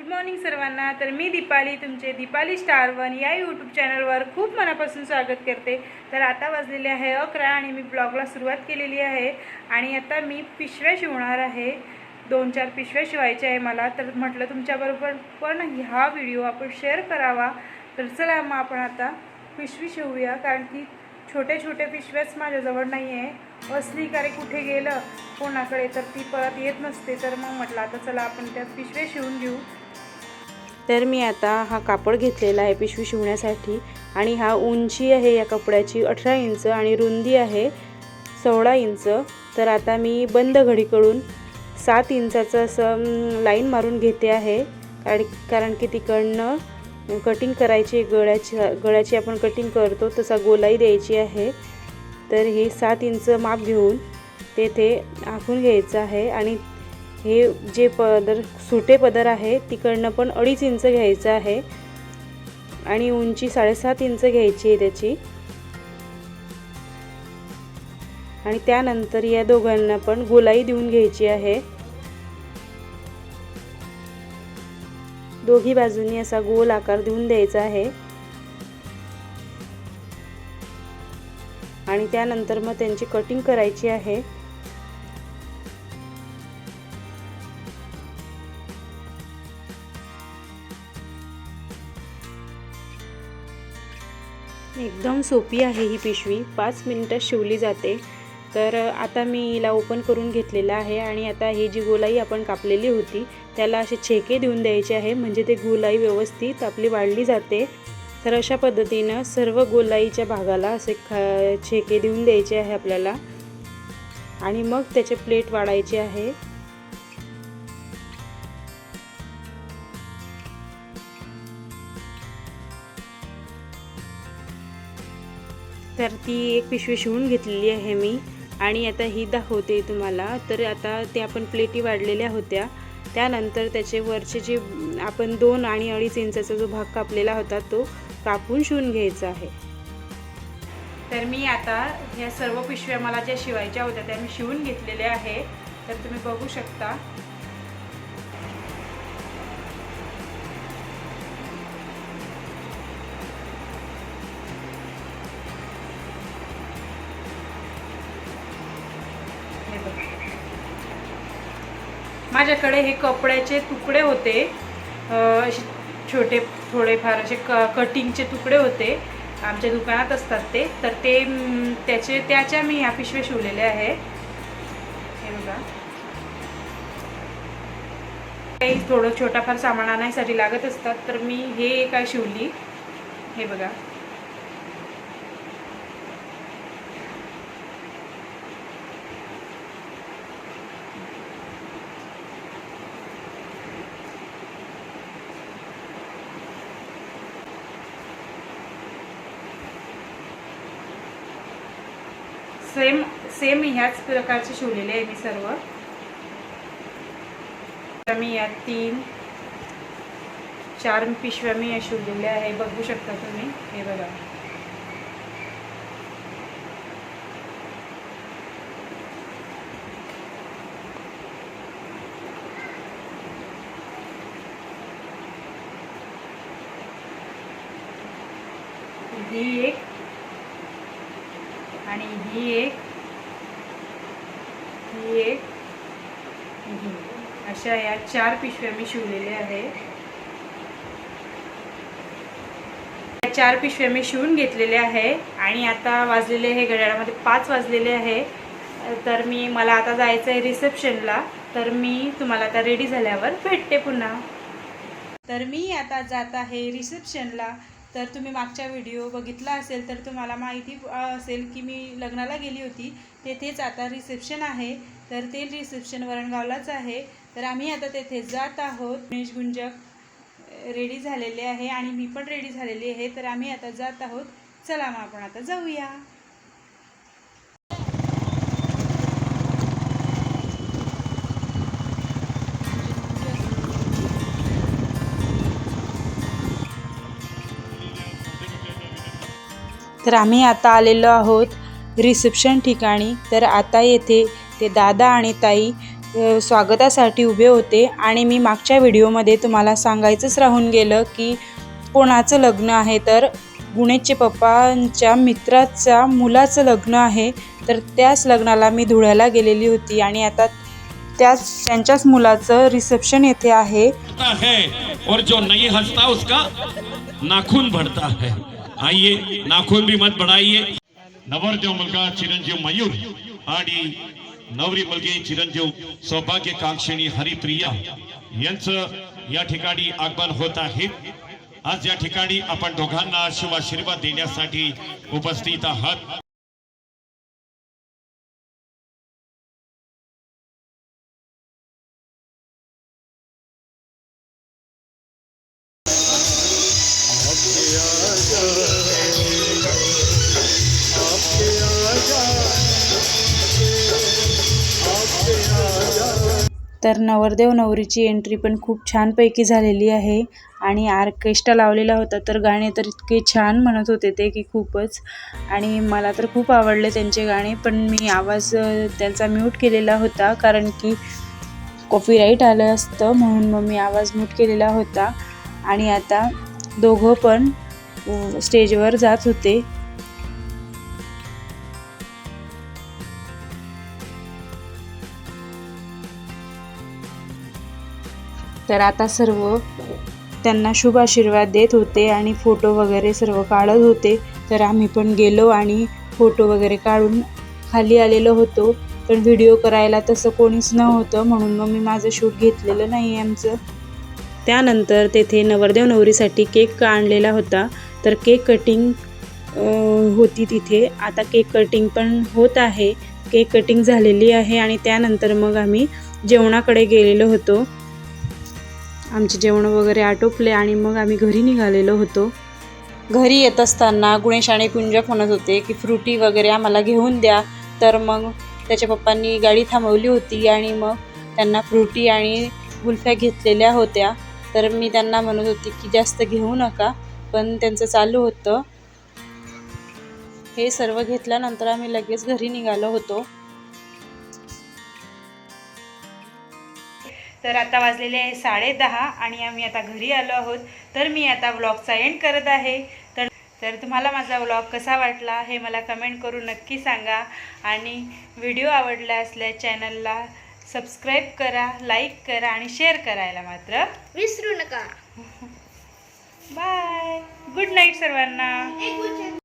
Good morning सर्वांना. तर मी दीपाली तुमचे दीपाली स्टार वन या यूट्यूब चॅनलवर खूप मनापासून स्वागत करते. तर आता वाजलेले आहे अकरा आणि मी ब्लॉगला सुरुवात केलेली आहे. आणि आता मी पिशव्या शिवणार आहे. दोन चार पिशव्या शिवायच्या आहे मला. तर म्हटलं तुमच्याबरोबर पण हा व्हिडिओ आपण शेअर करावा. तर चला मग आपण आता पिशवी शिवूया. कारण की छोट्या छोट्या पिशव्याच माझ्याजवळ नाही आहे असली का रे कुठे गेलं? कोणाकडे? तर ती परत येत नसते. तर मग म्हटलं आता चला आपण त्या पिशव्या शिवून घेऊ. तर मी आता हा कापड घेतलेला आहे पिशवी शिवण्यासाठी. आणि हा उंची आहे या कपड्याची अठरा इंच आणि रुंदी आहे सोळा इंच. तर आता मी बंद घडीकडून सात इंचाचं असं लाईन मारून घेते आहे. आणि कारण की तिकडनं कटिंग करायची गळ्याची गळ्याची आपण कटिंग करतो तसा गोलाई द्यायची आहे. तर हे सात इंच माप घेऊन तेथे आखून घ्यायचं आहे. आणि हे जे पदर सुटे पदर आहे तिकडनं पण अडीच इंच घ्यायचं आहे. आणि उंची साडेसात इंच घ्यायची आहे त्याची. आणि त्यानंतर या दोघांना पण गोलाई देऊन घ्यायची आहे. दोघी बाजूंनी असा गोल आकार देऊन द्यायचा आहे. आणि त्यानंतर मग त्यांची कटिंग करायची आहे. एकदम सोपी आहे ही पिशवी. पाच मिनटात शिवली जाते. तर आता मी हिला ओपन करून घेतलेला आहे आणि आता ही जी गोलाई आपण कापलेली होती त्याला असे छेके देऊन द्यायचे आहे. म्हणजे ते गोलाई व्यवस्थित आपली वाढली जाते. तर अशा पद्धतीनं सर्व गोलाईच्या भागाला असे ख छेके देऊन द्यायचे आहे आपल्याला. आणि मग त्याचे प्लेट वाढायचे आहे. तर ती एक पिशवी शिवून घेतलेली आहे मी. आणि आता ही दाखवते तुम्हाला. तर आता ते आपण प्लेटी वाढलेल्या होत्या. त्यानंतर त्याचे वरचे जे आपण दोन आणि अडीच इंचाचा जो भाग कापलेला होता तो कापून शिवून घ्यायचा आहे. तर मी आता ह्या सर्व पिशव्या मला ज्या शिवायच्या होत्या त्या मी शिवून घेतलेल्या आहे. तर तुम्ही बघू शकता. माझ्याकडे हे कपड्याचे तुकडे होते. असे छोटे थोडेफार असे क कटिंगचे तुकडे होते. आमच्या दुकानात असतात ते. तर ते त्याचे त्याच्या मी ह्या पिशव्या शिवलेल्या आहे. हे बघा. काही थोडं छोटाफार सामान आणायसाठी लागत असतात तर मी हे काय शिवली. हे बघा. सेम सेम ह्याच प्रकारचे शिवलेले आहे मी सर्व. तर मी या तीन चार पिशव्या मी या शिवलेल्या आहे. बघू शकता तुम्ही. हे बघा. ही एक आणि ही एक ही एक ही. अशा या चार पिशव्या मी शिवलेल्या आहे चार पिशव्या मी शिवून घेतलेल्या आहे आणि आता वाजलेले आहे घड्याळामध्ये पाच वाजलेले आहे तर मी मला आता जायचं आहे रिसेप्शनला. तर मी तुम्हाला आता रेडी झाल्यावर भेटते पुन्हा. तर मी आता जात आहे रिसेप्शनला. तर तुम्ही मागचा व्हिडिओ बघितला असेल तर तुम्हाला माहिती असेल की मी लग्नाला गेली होती. तेथेच आता रिसेप्शन आहे. तर ते रिसेप्शन वरणगावलाच आहे. तर आम्ही आता तेथे जात आहोत. गणेश गुंजक रेडी झालेले आहे आणि मी पण रेडी झालेली आहे. तर आम्ही आता जात आहोत. चला मग आपण आता जाऊया. तर आम्ही आता आलेलो आहोत रिसेप्शन ठिकाणी. तर आता येथे ते दादा आणि ताई स्वागतासाठी उभे होते आणि मी मागच्या व्हिडिओमध्ये तुम्हाला सांगायचंच राहून गेलं की कोणाचं लग्न आहे तर गुणेशचे पप्पांच्या मित्राच्या मुलाचं लग्न आहे. तर त्याच लग्नाला मी धुळ्याला गेलेली होती आणि आता त्याच त्यांच्याच मुलाचं रिसेप्शन येथे आहे और जो नहीं हसता उसका नाखून भरता है। आइए नाखून भी मत बढ़ाइए। नवरदेव मुलगा चिरंजीव मयूर। आणि नवरी मुलगी चिरंजीव सौभाग्य कांक्षिणी हरिप्रिया। यांचं या ठिकाणी आगमन होत आहे. आज या ठिकाणी आपण दोघांना शुभ आशीर्वाद देण्यासाठी उपस्थित आहात. तर नवरदेव नवरीची एंट्री पण खूप छानपैकी झालेली आहे. आणि आर्केस्ट्रा लावलेला होता तर गाणे तर इतके छान म्हणत होते ते की खूपच. आणि मला तर खूप आवडले त्यांचे गाणे पण मी आवाज त्यांचा म्यूट केलेला होता कारण की कॉपीराईट आलं असतं म्हणून मग मी आवाज म्यूट केलेला होता. आणि आता दोघं पण स्टेजवर जात होते. तर आता सर्व त्यांना शुभ आशीर्वाद देत होते आणि फोटो वगैरे सर्व काढत होते. तर आम्ही पण गेलो आणि फोटो वगैरे काढून खाली आलेलो होतो. पण व्हिडिओ करायला तसं कोणीच नव्हतं म्हणून मग मी माझं शूट घेतलेलं नाही आमचं. त्यानंतर तेथे नवरदेव नवरीसाठी केक आणलेला होता. तर केक कटिंग होती तिथे. आता केक कटिंग पण होत आहे. केक कटिंग झालेली आहे आणि त्यानंतर मग आम्ही जेवणाकडे गेलेलो होतो. आमचे जेवण वगैरे आटोपले आणि मग आम्ही घरी निघालेलो होतो. घरी येत असताना गुणेश आणि कुंजक म्हणत होते की फ्रुटी वगैरे आम्हाला घेऊन द्या. तर मग त्याच्या पप्पांनी गाडी थांबवली होती आणि मग त्यांना फ्रुटी आणि गुल्फ्या घेतलेल्या होत्या. तर मी त्यांना म्हणत होते की जास्त घेऊ नका पण त्यांचं चालू होतं. हे सर्व घेतल्यानंतर आम्ही लगेच घरी निघालो होतो. तर आता वाजलेले आहे साडे दहा आणि आम्ही आता घरी आलो आहोत. तर मी आता व्लॉगचा एंड करत आहे. तर तर तुम्हाला माझा व्लॉग कसा वाटला हे मला कमेंट करून नक्की सांगा. आणि व्हिडिओ आवडला असल्यास चॅनलला सबस्क्राईब करा लाईक करा आणि शेअर करायला मात्र विसरू नका. बाय गुड नाईट सर्वांना.